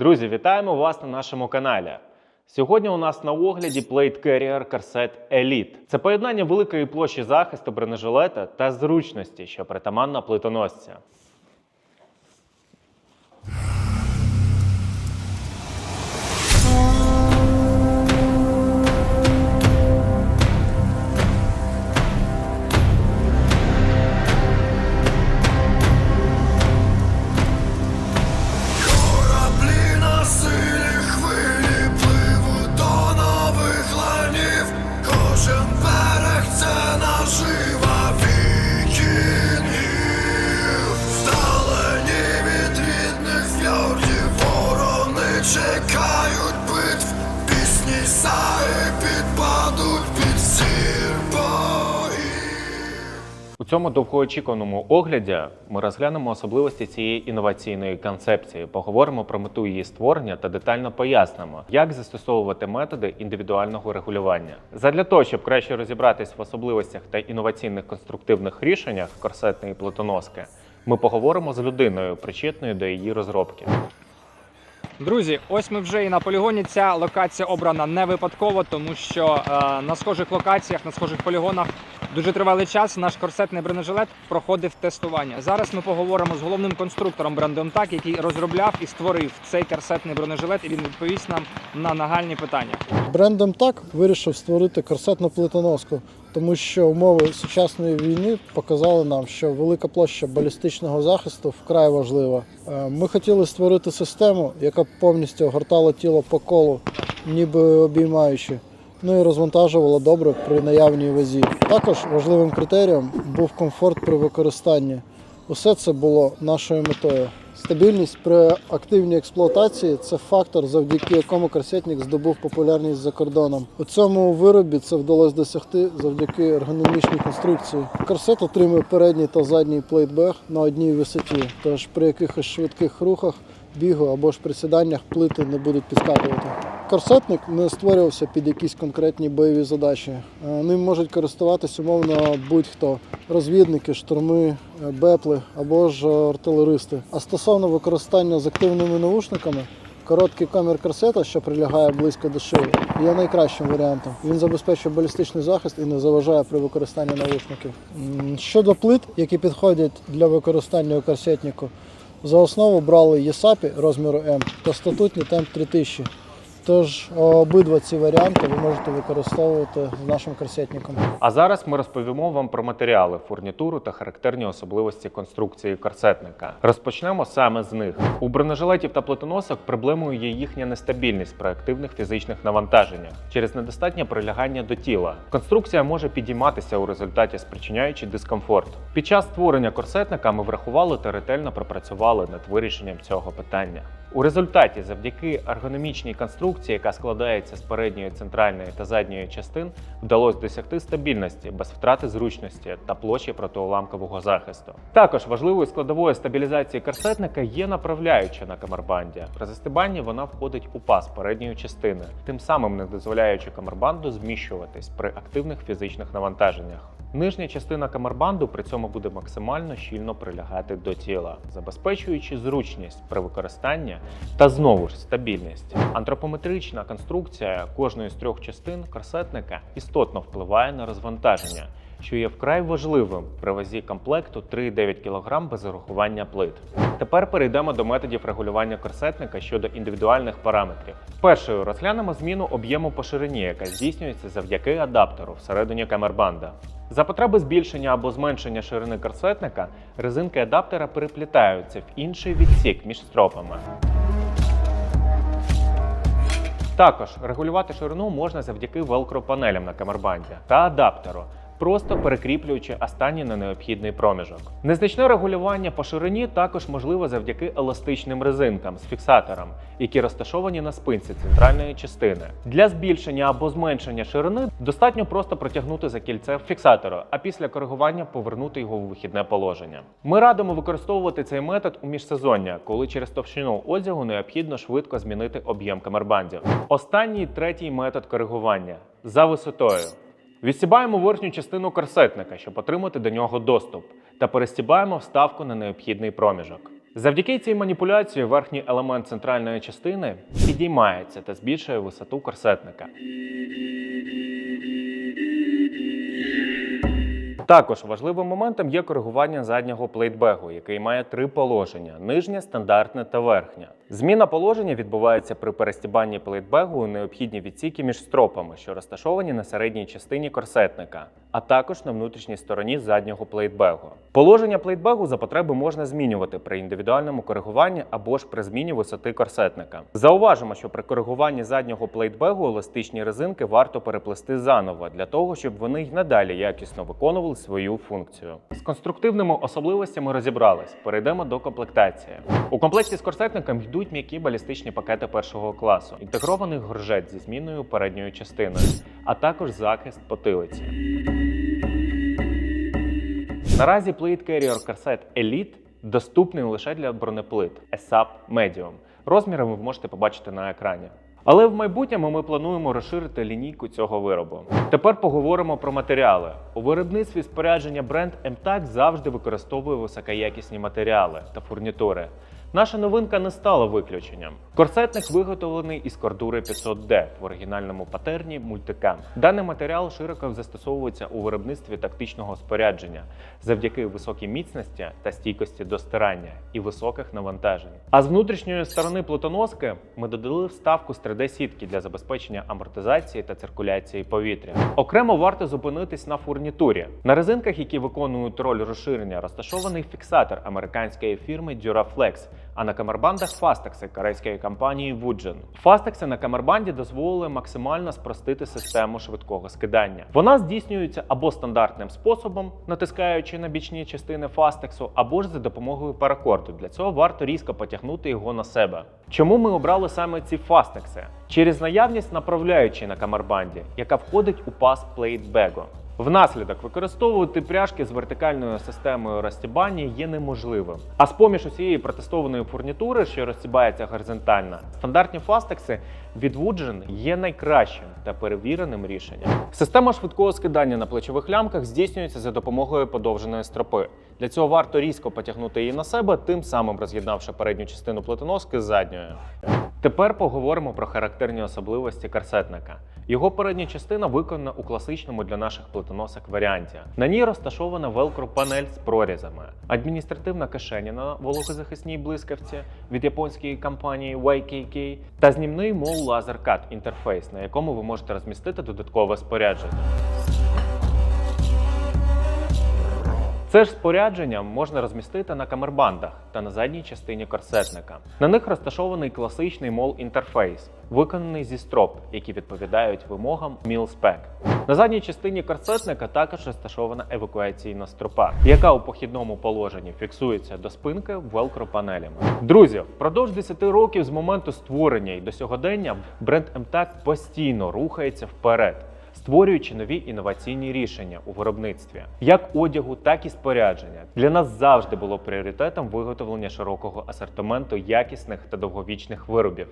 Друзі, вітаємо вас на нашому каналі. Сьогодні у нас на огляді Plate Carrier Corset Elite. Це поєднання великої площі захисту бронежилета та зручності, що притаманна плитоносця. Цьому довгоочікуваному огляді ми розглянемо особливості цієї інноваційної концепції, поговоримо про мету її створення та детально пояснимо, як застосовувати методи індивідуального регулювання. Задля того, щоб краще розібратись в особливостях та інноваційних конструктивних рішеннях корсетної плитоноски, ми поговоримо з людиною, причетною до її розробки. Друзі, ось ми вже і на полігоні. Ця локація обрана не випадково, тому що е, на схожих локаціях, на схожих полігонах дуже тривалий час наш корсетний бронежилет проходив тестування. Зараз ми поговоримо з головним конструктором бренду МТАК, який розробляв і створив цей корсетний бронежилет, і він відповість нам на нагальні питання. Брендом так вирішив створити корсетну плитоноску, тому що умови сучасної війни показали нам, що велика площа балістичного захисту вкрай важлива. Е, Ми хотіли створити систему, яка повністю огортала тіло по колу, ніби обіймаючи. Ну і розвантажувала добре при наявній вазі. Також важливим критерієм був комфорт при використанні. Усе це було нашою метою. Стабільність при активній експлуатації це фактор, завдяки якому корсетник здобув популярність за кордоном. У цьому виробі це вдалося досягти завдяки ергономічній конструкції. Корсет отримує передній та задній плейтбег на одній висоті, тож при якихось швидких рухах, бігу або ж присіданнях плити не будуть підскакувати. Корсетник не створювався під якісь конкретні бойові задачі. Е, Ним можуть користуватись умовно будь-хто розвідники, штурми, е, бепли або ж артилеристи. А стосовно використання з активними наушниками, короткий комір корсета, що прилягає близько до шиї, є найкращим варіантом. Він забезпечує балістичний захист і не заважає при використанні наушників. Щодо плит, які підходять для використання у корсетнику, за основу брали ЄСАПі розміру М та статутні темп 3000. Тож обидва ці варіанти ви можете використовувати з нашим корсетником. А зараз ми розповімо вам про матеріали, фурнітуру та характерні особливості конструкції корсетника. Розпочнемо саме з них. У бронежилетів та плитоносок проблемою є їхня нестабільність при активних фізичних навантаженнях через недостатнє прилягання до тіла. Конструкція може підійматися у результаті, спричиняючи дискомфорт. Під час створення корсетника ми врахували та ретельно пропрацювали над вирішенням цього питання. У результаті, завдяки ергономічній конструкції, яка складається з передньої центральної та задньої частин, вдалося досягти стабільності без втрати зручності та площі протиуламкового захисту. Також важливою складовою стабілізації корсетника є направляюча на камербанді. При застибанні вона входить у паз передньої частини, тим самим не дозволяючи камербанду зміщуватись при активних фізичних навантаженнях. Нижня частина камербанду при цьому буде максимально щільно прилягати до тіла, забезпечуючи зручність при використанні та знову ж стабільність. Антропометрична конструкція кожної з трьох частин корсетника істотно впливає на розвантаження, що є вкрай важливим при вазі комплекту 3,9 кг без урахування плит. Тепер перейдемо до методів регулювання корсетника щодо індивідуальних параметрів. Першою розглянемо зміну об'єму по ширині, яка здійснюється завдяки адаптеру всередині камербанда. За потреби збільшення або зменшення ширини корсетника резинки адаптера переплітаються в інший відсік між стропами. Також регулювати ширину можна завдяки велкро-панелям на камербанді та адаптеру, просто перекріплюючи останній на необхідний проміжок. Незначне регулювання по ширині також можливо завдяки еластичним резинкам з фіксатором, які розташовані на спинці центральної частини. Для збільшення або зменшення ширини достатньо просто протягнути за кільце фіксатора, а після коригування повернути його в вихідне положення. Ми радимо використовувати цей метод у міжсезоння, коли через товщину одягу необхідно швидко змінити об'єм камербандів. Останній третій метод коригування за висотою. Відстібаємо верхню частину корсетника, щоб отримати до нього доступ, та перестібаємо вставку на необхідний проміжок. Завдяки цій маніпуляції верхній елемент центральної частини підіймається та збільшує висоту корсетника. Також важливим моментом є коригування заднього плейтбегу, який має три положення: нижнє, стандартне та верхнє. Зміна положення відбувається при перестібанні плейтбегу у необхідні відсіки між стропами, що розташовані на середній частині корсетника, а також на внутрішній стороні заднього плейтбегу. Положення плейтбегу за потреби можна змінювати при індивідуальному коригуванні або ж при зміні висоти корсетника. Зауважимо, що при коригуванні заднього плейтбегу еластичні резинки варто переплести заново для того, щоб вони й надалі якісно виконували свою функцію. З конструктивними особливостями розібрались. Перейдемо до комплектації. У комплекті з корсетником йдуть м'які балістичні пакети першого класу, інтегрований горжет зі зміною передньої частини, а також захист потилиці. Наразі Plate Carrier Corset Elite доступний лише для бронеплит ESAP Medium. Розміри ви можете побачити на екрані. Але в майбутньому ми плануємо розширити лінійку цього виробу. Тепер поговоримо про матеріали. У виробництві спорядження бренд MTAC завжди використовує високоякісні матеріали та фурнітури. Наша новинка не стала виключенням. Корсетник виготовлений із кордури 500D в оригінальному патерні Multicam. Даний матеріал широко застосовується у виробництві тактичного спорядження завдяки високій міцності та стійкості до стирання і високих навантажень. А з внутрішньої сторони плитоноски ми додали вставку з 3D-сітки для забезпечення амортизації та циркуляції повітря. Окремо варто зупинитись на фурнітурі. На резинках, які виконують роль розширення, розташований фіксатор американської фірми Duraflex, а на камербандах фастекси корейської компанії Woodgen. Фастекси на камербанді дозволили максимально спростити систему швидкого скидання. Вона здійснюється або стандартним способом, натискаючи на бічні частини фастексу, або ж за допомогою паракорду. Для цього варто різко потягнути його на себе. Чому ми обрали саме ці фастекси? Через наявність направляючої на камербанді, яка входить у пас плейтбегу. Внаслідок використовувати пряжки з вертикальною системою розстібання є неможливим. А з поміж усієї протестованої фурнітури, що розстібається горизонтально, стандартні фастекси від Woodgen є найкращим та перевіреним рішенням. Система швидкого скидання на плечових лямках здійснюється за допомогою подовженої стропи. Для цього варто різко потягнути її на себе, тим самим роз'єднавши передню частину плитоноски з задньою. Тепер поговоримо про характерні особливості корсетника. Його передня частина виконана у класичному для наших плитоносок варіанті. На ній розташована велкро-панель з прорізами, адміністративна кишеня на вологозахисній блискавці від японської компанії YKK та знімний мол Cut інтерфейс, на якому ви можете розмістити додаткове спорядження. Це ж спорядження можна розмістити на камербандах та на задній частині корсетника. На них розташований класичний мол інтерфейс, виконаний зі строп, які відповідають вимогам MIL-SPEC. На задній частині корсетника також розташована евакуаційна стропа, яка у похідному положенні фіксується до спинки велкро панелями. Друзі, впродовж 10 років з моменту створення і до сьогодення бренд MTAC постійно рухається вперед створюючи нові інноваційні рішення у виробництві, як одягу, так і спорядження. Для нас завжди було пріоритетом виготовлення широкого асортименту якісних та довговічних виробів.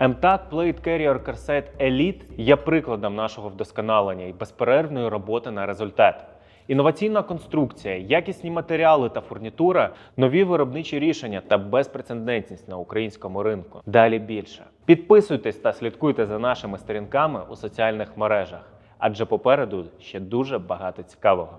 MTAC Plate Carrier Corset Elite є прикладом нашого вдосконалення і безперервної роботи на результат. Інноваційна конструкція, якісні матеріали та фурнітура, нові виробничі рішення та безпрецедентність на українському ринку. Далі більше. Підписуйтесь та слідкуйте за нашими сторінками у соціальних мережах, адже попереду ще дуже багато цікавого.